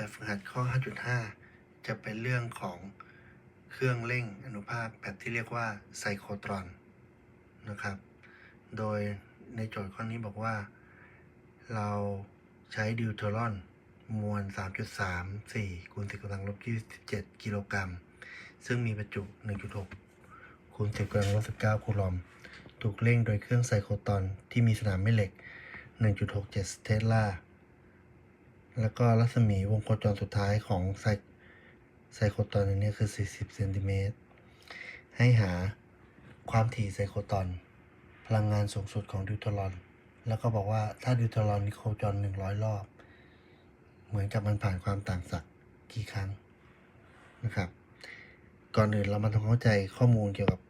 แบบฝึกหัดข้อ 5.5 จะเป็นเรื่องของเครื่องเร่งอนุภาคแบบที่เรียกว่าไซโครตรอนนะครับ โดยในโจทย์ข้อนี้บอกว่า เราใช้ดิวเทอรอนมวล 3.34คูณ10กำลังลบ27กิโลกรัม ซึ่งมีประจุ 1.6คูณ10กำลังลบ19คูลอม ถูกเร่งโดยเครื่องไซโครตรอนที่มีสนามแม่เหล็ก 1.67 เทสลา แล้วก็รัศมีวงโคจรสุดท้ายของไซไซโคตอนนี้คือ 40เซนติเมตร ให้หาความถี่ไซโคตอน พลังงานสูงสุดของดิวทอรอน แล้วก็บอกว่าถ้าดิวทอรอนโคจร 100 รอบ เหมือนกับมันผ่านความต่างศักย์กี่ครั้งนะครับ ก่อนอื่นเรามาทำความเข้าใจข้อมูลเกี่ยวกับ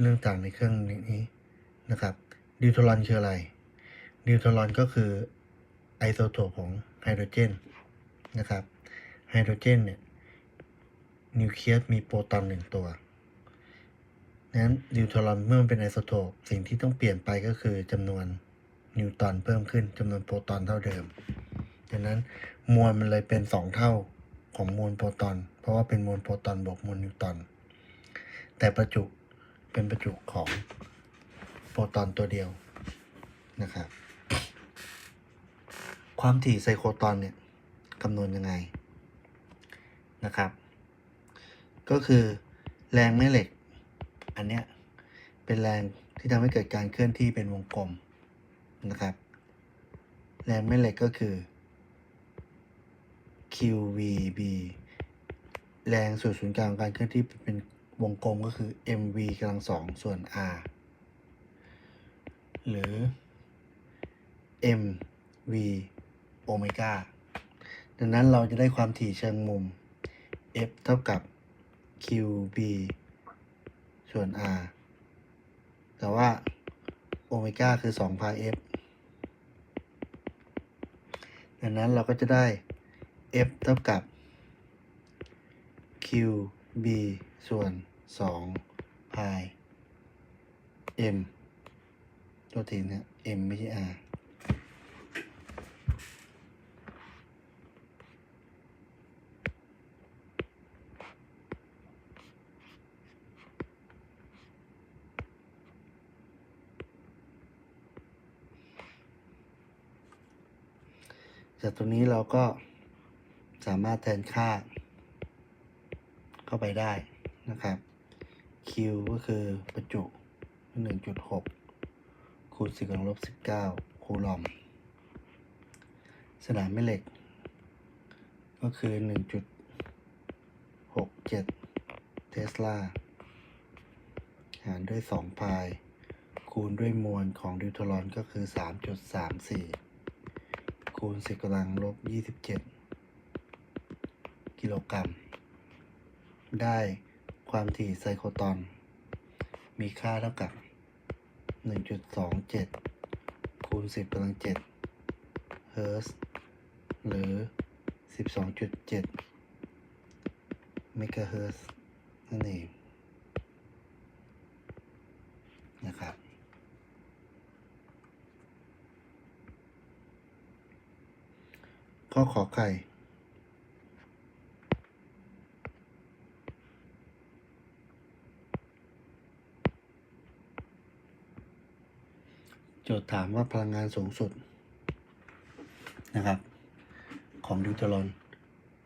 เรื่องต่างในเครื่องนี้นะครับดิวทอรอนคืออะไรดิวทอรอนก็คือ ไอโซโทปของไฮโดรเจนนะครับไฮโดรเจนเนี่ยนิวเคลียสมีโปรตอนหนึ่งตัวนั้นดิวเทรอนเมื่อมันเป็นไอโซโทปสิ่งที่ต้องเปลี่ยนไปก็คือจำนวนนิวตอนเพิ่มขึ้นจำนวนโปรตอนเท่าเดิมดังนั้นมวลมันเลยเป็นสองเท่าของมวลโปรตอน เพราะว่าเป็นมวลโปรตอนบวกมวลนิวตอน แต่ประจุเป็นประจุของโปรตอนตัวเดียวนะครับ ความถี่ไซโครตอนเนี่ยคำนวณยังไงนะครับ ก็คือแรงแม่เหล็ก อันเนี้ยเป็นแรงที่ทำให้เกิดการเคลื่อนที่เป็นวงกลมนะครับ แรงแม่เหล็กก็คือ QVB แรงส่วนศูนย์กลางการเคลื่อนที่เป็นวงกลมก็คือ MV กำลังสองส่วน R หรือ MV เมก้าดังนั้นเราจะได้ความถี่เชิงมุม F เท่ากับ QB ส่วน R แต่ว่าโอเมก้าคือ2พาย F ดังนั้นเราก็จะได้ F เท่ากับ QB ส่วน2พาย M ตัวทีนะ M ไม่ใช่ R จากตรงนี้เราก็สามารถแทนค่า เข้าไปได้นะครับ Q ก็คือประจุ 1.6 คูณ10กำลังลบ 19 คูลอม สนามแม่เหล็ก ก็คือ 1.67 เทสลา หารด้วย 2 พาย คูณด้วยมวลของดิวทอรอนก็คือ 3.34 คูณ10กำลังลบ27กิโลกรัม ได้ความถี่ไซโครตอน มีค่าเท่ากับ 1.27 คูณ 10กำลัง7เฮิร์ตหรือ 12.7 เมกะเฮิร์ตนั่นเองนะครับ ข้อขอไข่โจทย์ถามว่าพลังงานสูงสุดนะครับ ของดิวเทอรอน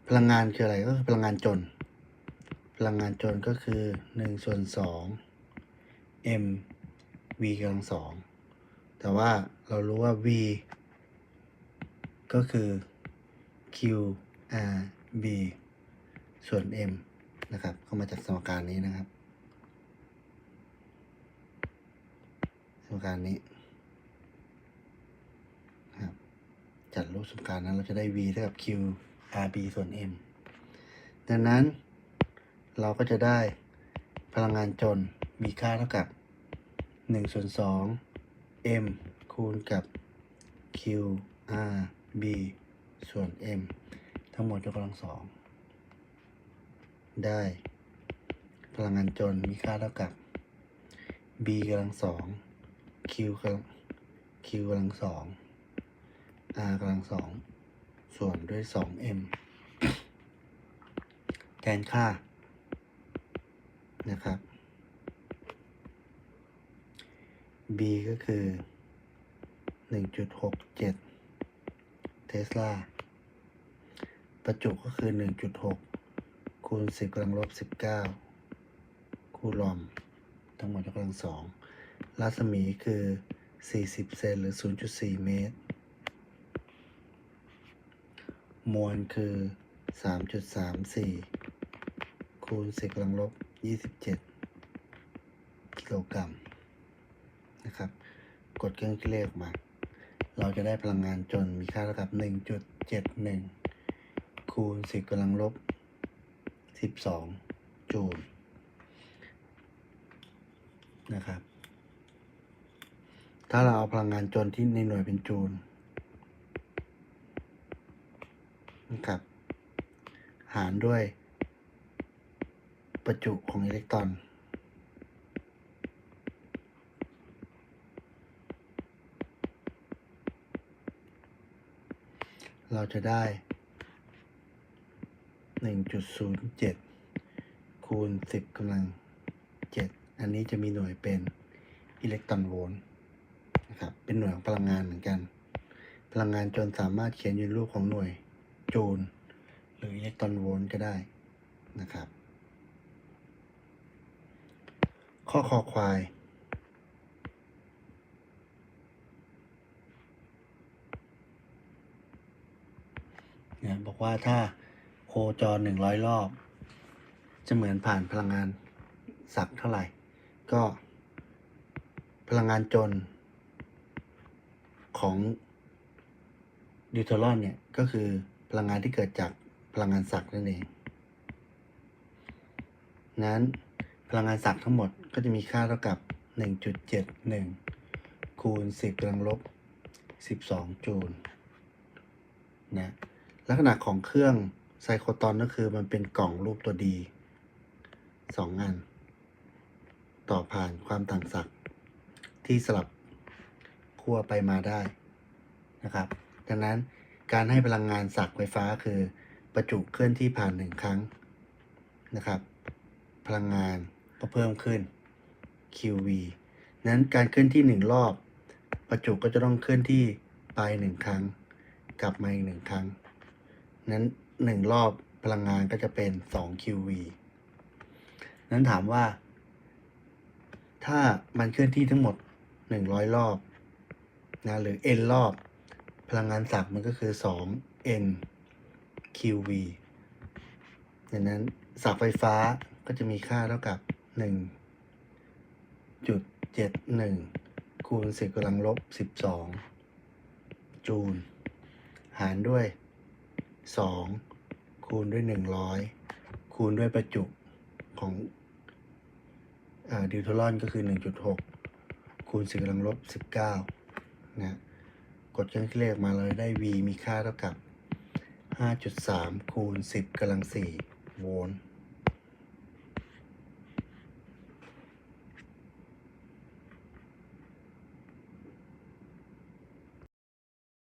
พลังงานคืออะไรก็คือพลังงานจน พลังงานจนก็คือหนึ่งส่วนสอง m v กำลังสองแต่ว่าเรารู้ว่า v ก็คือ q r b ส่วน m นะครับ เข้ามาจากสมการนี้นะครับ สมการนี้ครับจัดรูปสมการนั้นเราจะได้ v เท่ากับ q r b ส่วน m ดังนั้นเราก็จะได้พลังงานจนมีค่าเท่ากับ1ส่วน2 m คูณกับ q r b ส่วน m ทั้งหมดยกกำลังสองได้ พลังงานจนมีค่าเท่ากับ b กำลังสอง q กำลัง q กำลังสอง r กำลังสองส่วนด้วย 2m แทนค่า นะครับ B ก็คือ 1.67 เทสลา ประจุก็คือ 1.6 คูณ 10กำลังลบ 19 คูลอม ทั้งหมดยกกำลังสองรัศมีคือ 40 เซนหรือ 0.4 เมตร มวลคือ 3.34 คูณ 10กำลังลบ 27 กิโลกรัมนะครับ กดเครื่องคิดเลขออกมา เราจะได้พลังงานจนมีค่าเท่ากับ 1.71 คูณ10กำลังลบ12จูลนะครับ ถ้าเราเอาพลังงานจนที่ในหน่วยเป็นจูลนะครับ หารด้วย ประจุของอิเล็กตรอนเราจะได้ 1.07คูณ10กำลัง7อันนี้จะมีหน่วยเป็นอิเล็กตรอนโวลต์นะครับ เป็นหน่วยของพลังงานเหมือนกัน พลังงานจนสามารถเขียนอยู่ในรูปของหน่วยจูลหรืออิเล็กตรอนโวลต์ก็ได้นะครับ ข้อคอควายเนี่ยบอกว่าถ้า คจรหนึ่งร้อยรอบ จะเหมือนผ่านพลังงานสักเท่าไหร่ ก็ พลังงานจน ของดิวเทอรอนเนี่ย ก็คือพลังงานที่เกิดจากพลังงานสักนั่นเอง นั้นพลังงานสักทั้งหมดก็จะมีค่าเท่ากับ 1.71 คูณ 10กำลังลบ 12 จูลนะลักษณะของเครื่อง ไซโคตอนก็คือมันเป็นกล่องรูปตัวดีสองอัน ต่อผ่านความต่างศักย์ที่สลับขั้วไปมาได้นะครับ ดังนั้นการให้พลังงานศักย์ไฟฟ้าคือประจุเคลื่อนที่ผ่านหนึ่งครั้งนะครับ พลังงานก็เพิ่มขึ้น QV นั้นการเคลื่อนที่หนึ่งรอบ ประจุก็จะต้องเคลื่อนที่ไปหนึ่งครั้ง กลับมาอีกหนึ่งครั้ง นั้น หนึ่งรอบพลังงานก็จะเป็น 2 QV นั้นถามว่า ถ้ามันเคลื่อนที่ทั้งหมด 100 รอบนะหรือ n รอบ พลังงานสับมันก็คือ 2 n QV ดังนั้นสับไฟฟ้าก็จะมีค่าเท่ากับ 1.71 คูณ10กำลังลบ 12 จูล หารด้วย 2 คูณด้วย 100 คูณด้วยประจุของดิวโทรอนก็คือ 1.6 คูณสิกำลังลบ 19 นะกดเครื่องคิดเลขมาเลยได้ V มีค่าเท่ากับ 5.3 คูณ 10กำลัง4โวลต์